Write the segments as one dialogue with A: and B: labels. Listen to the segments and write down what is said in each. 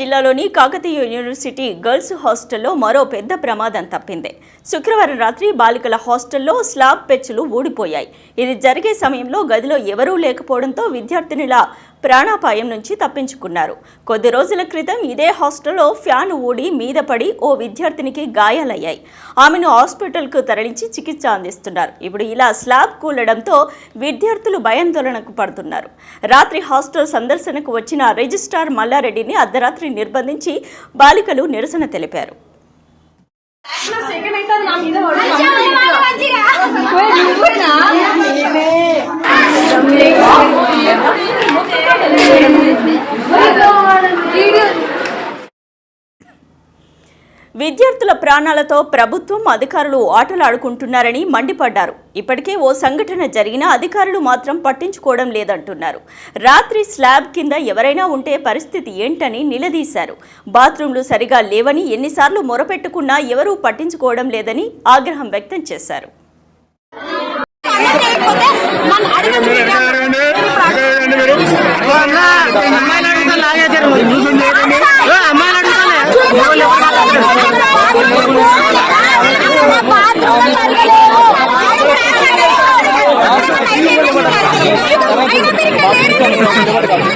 A: జిల్లాలోని Kakatiya university girls హాస్టల్లో మరో పెద్ద ప్రమాదం తప్పింది. శుక్రవారం రాత్రి బాలికల హాస్టల్లో స్లాబ్ పెచ్చులు ఊడిపోయాయి. ఇది జరిగే సమయంలో గదిలో ఎవరూ లేకపోవడంతో విద్యార్థినుల ప్రాణాపాయం నుంచి తప్పించుకున్నారు. కొద్ది రోజుల క్రితం ఇదే హాస్టల్లో ఫ్యాన్ ఊడి మీద పడి ఓ విద్యార్థినికి గాయాలయ్యాయి. ఆమెను హాస్పిటల్కు తరలించి చికిత్స అందిస్తున్నారు. ఇప్పుడు ఇలా స్లాబ్ కూలడంతో విద్యార్థులు భయాందోళనకు పడుతున్నారు. రాత్రి హాస్టల్ సందర్శనకు వచ్చిన రిజిస్ట్రార్ మల్లారెడ్డిని అర్ధరాత్రి నిర్బంధించి బాలికలు నిరసన తెలిపారు. విద్యార్థుల ప్రాణాలతో ప్రభుత్వం అధికారులు ఆటలాడుకుంటున్నారని మండిపడ్డారు. ఇప్పటికే ఓ సంఘటన జరిగినా అధికారులు మాత్రం పట్టించుకోవడం లేదంటున్నారు. రాత్రి స్లాబ్ కింద ఎవరైనా ఉంటే పరిస్థితి ఏంటని నిలదీశారు. బాత్రూంలు సరిగా లేవని ఎన్నిసార్లు మొరపెట్టుకున్నా ఎవరూ పట్టించుకోవడం లేదని ఆగ్రహం వ్యక్తం చేశారు.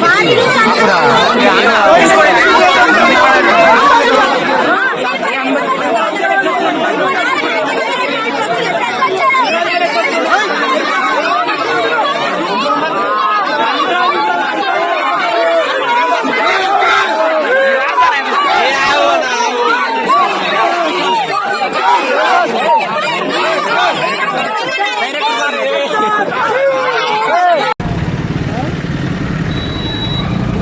B: பாதிக்கும்